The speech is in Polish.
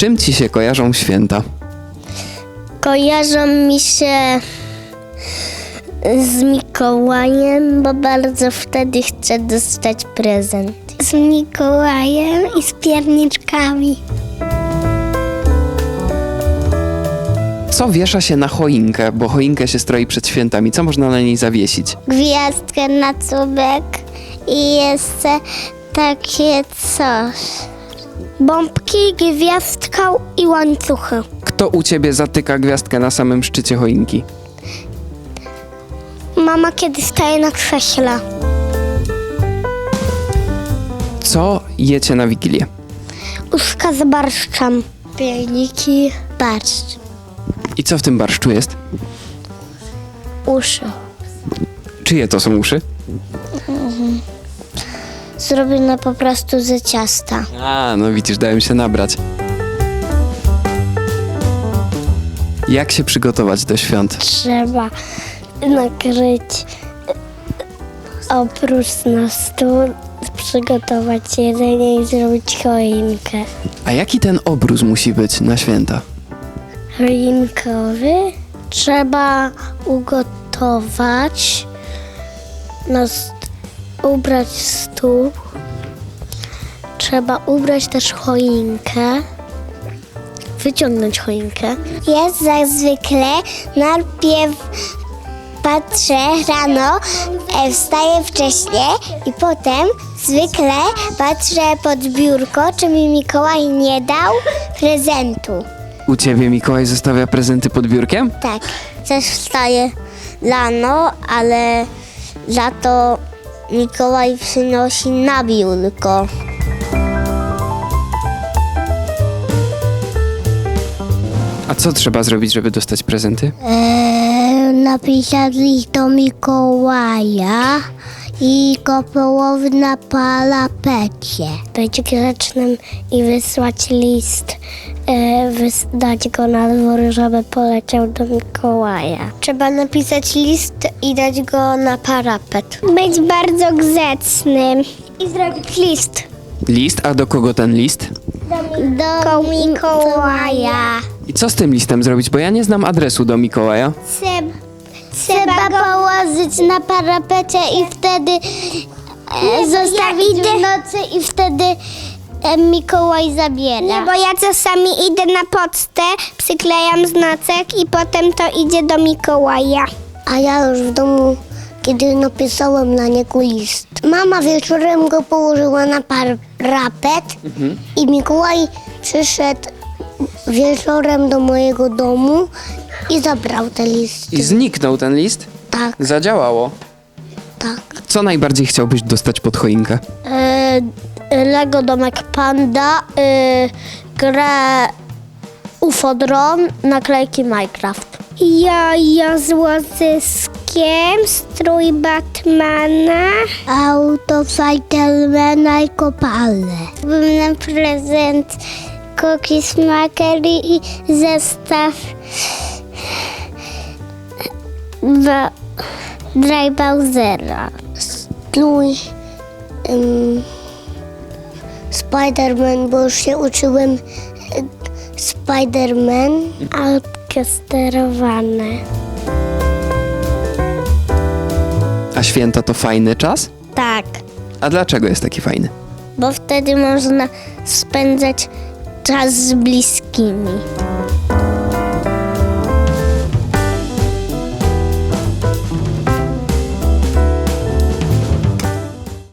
czym ci się kojarzą święta? Kojarzą mi się z Mikołajem, bo bardzo wtedy chcę dostać prezent. Z Mikołajem i z pierniczkami. Co wiesza się na choinkę, bo choinkę się stroi przed świętami? Co można na niej zawiesić? Gwiazdkę na cubek i jeszcze takie coś. Bombki, i łańcuchy. Kto u ciebie zatyka gwiazdkę na samym szczycie choinki? Mama kiedy staje na krześle. Co jecie na Wigilię? Uszka z barszczem. Pierniki, barszcz. I co w tym barszczu jest? Uszy. Czyje to są uszy? Zrobione po prostu ze ciasta. A, no widzisz, dałem się nabrać. Jak się przygotować do świąt? Trzeba nakryć oprócz na stół, przygotować jedzenie i zrobić choinkę. A jaki ten obrus musi być na święta? choinkowy. Trzeba ugotować, st- ubrać stół. Trzeba ubrać też choinkę. Wyciągnąć choinkę. Ja zazwykle najpierw patrzę rano, e, wstaję wcześnie i potem zwykle patrzę pod biurko, czy mi Mikołaj nie dał prezentu. U ciebie Mikołaj zostawia prezenty pod biurkiem? Tak, też wstaję rano, ale za to Mikołaj przynosi na biurko. A co trzeba zrobić, żeby dostać prezenty? Eee, napisać list do Mikołaja i go połowy na parapecie. Być grzecznym i wysłać list, e, wys- dać go na dwór, żeby poleciał do Mikołaja. Trzeba napisać list i dać go na parapet. Być bardzo grzecznym i zrobić list. List, a do kogo ten list? Do Mikołaja. I co z tym listem zrobić, bo ja nie znam adresu do Mikołaja. Trzeba, trzeba go położyć na parapecie i wtedy e, zostawić do nocy i wtedy e, Mikołaj zabiera. Nie, bo ja czasami idę na pocztę, przyklejam znacek i potem to idzie do Mikołaja. A ja już w domu, kiedy napisałem na niego list. Mama wieczorem go położyła na parapet i Mikołaj przyszedł wieczorem do mojego domu i zabrał te listy. I zniknął ten list? Tak, Zadziałało. tak. Co najbardziej chciałbyś dostać pod choinkę? E, Lego Domek Panda, e, grę UFO-dron, naklejki Minecraft. Jaja z łazyskiem, strój Batmana, auto Fightermana i kopalę. Bym na prezent cookies maker i zestaw ba- Dry Bowsera. Strój um, Spider-Man, bo już się uczyłem Spider-Man. Autko sterowane. A święta to fajny czas? Tak, A dlaczego jest taki fajny? bo wtedy można spędzać czas z bliskimi.